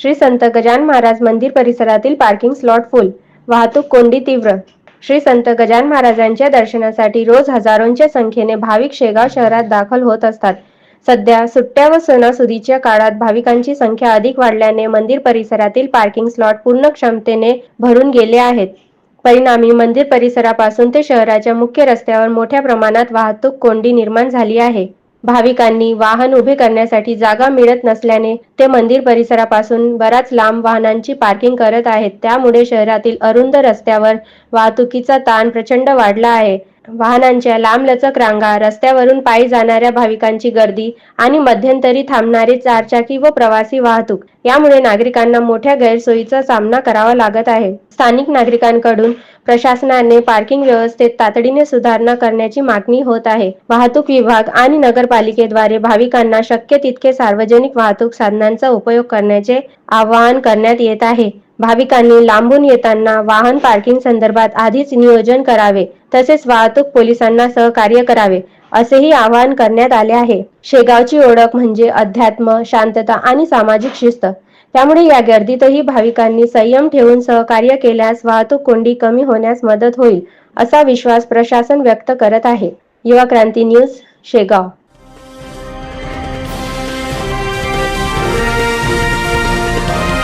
श्री संत गजान महाराज मंदिर परिसरातील parking slot फुल वाहतूक कोंडी तीव्र. श्री संत गजान महाराजांच्या दर्शनासाठी रोज हजारोंच्या संख्येने भाविक शेगाव शहरात दाखल होत असतात. सध्या सुट्ट्या व सणासुदीच्या काळात भाविकांची संख्या अधिक वाढल्याने मंदिर परिसरातील पार्किंग स्लॉट पूर्ण क्षमतेने भरून गेले आहेत. परिणामी मंदिर परिसरापासून ते शहराच्या मुख्य रस्त्यावर मोठ्या प्रमाणात वाहतूक कोंडी निर्माण झाली आहे. भाविकांनी वाहन उभे करण्यासाठी जागा मिळत नसल्याने ते मंदिर परिसरापासून बराच लांब वाहनांची पार्किंग करत आहेत. त्यामुळे शहरातील अरुंद रस्त्यावर वाहतुकीचा ताण प्रचंड वाढला आहे. वाहनांच्या लांबलचक रांगा रस्त्यावरून पायी जाणाऱ्या भाविकांची गर्दी आणि मध्यंतरी थांबणारे चारचाकी व प्रवासी वाहतूक यामुळे नागरिकांना मोठ्या गैरसोयीचा सामना करावा लागत आहे. स्थानिक नागरिकांकडून प्रशासनाने पार्किंग व्यवस्थेत तातडीने सुधारणा करण्याची मागणी होत आहे. वाहतूक विभाग आणि नगरपालिकेद्वारे भाविकांना शक्य तितके सार्वजनिक वाहतूक साधनांचा उपयोग करण्याचे आवाहन करण्यात येत आहे. भाविकांनी लांबून येताना वाहन पार्किंग संदर्भात आधीच नियोजन करावे तसेच वाहतूक पोलिसांना सहकार्य करावे असेही आवाहन करण्यात आले आहे. शेगावची ओळख म्हणजे अध्यात्म शांतता आणि सामाजिक शिस्त. त्यामुळे या गर्दीतही भाविकांनी संयम ठेवून सहकार्य केल्यास वाहतूक कोंडी कमी होण्यास मदत होईल असा विश्वास प्रशासन व्यक्त करत आहे. युवा क्रांती न्यूज शेगाव.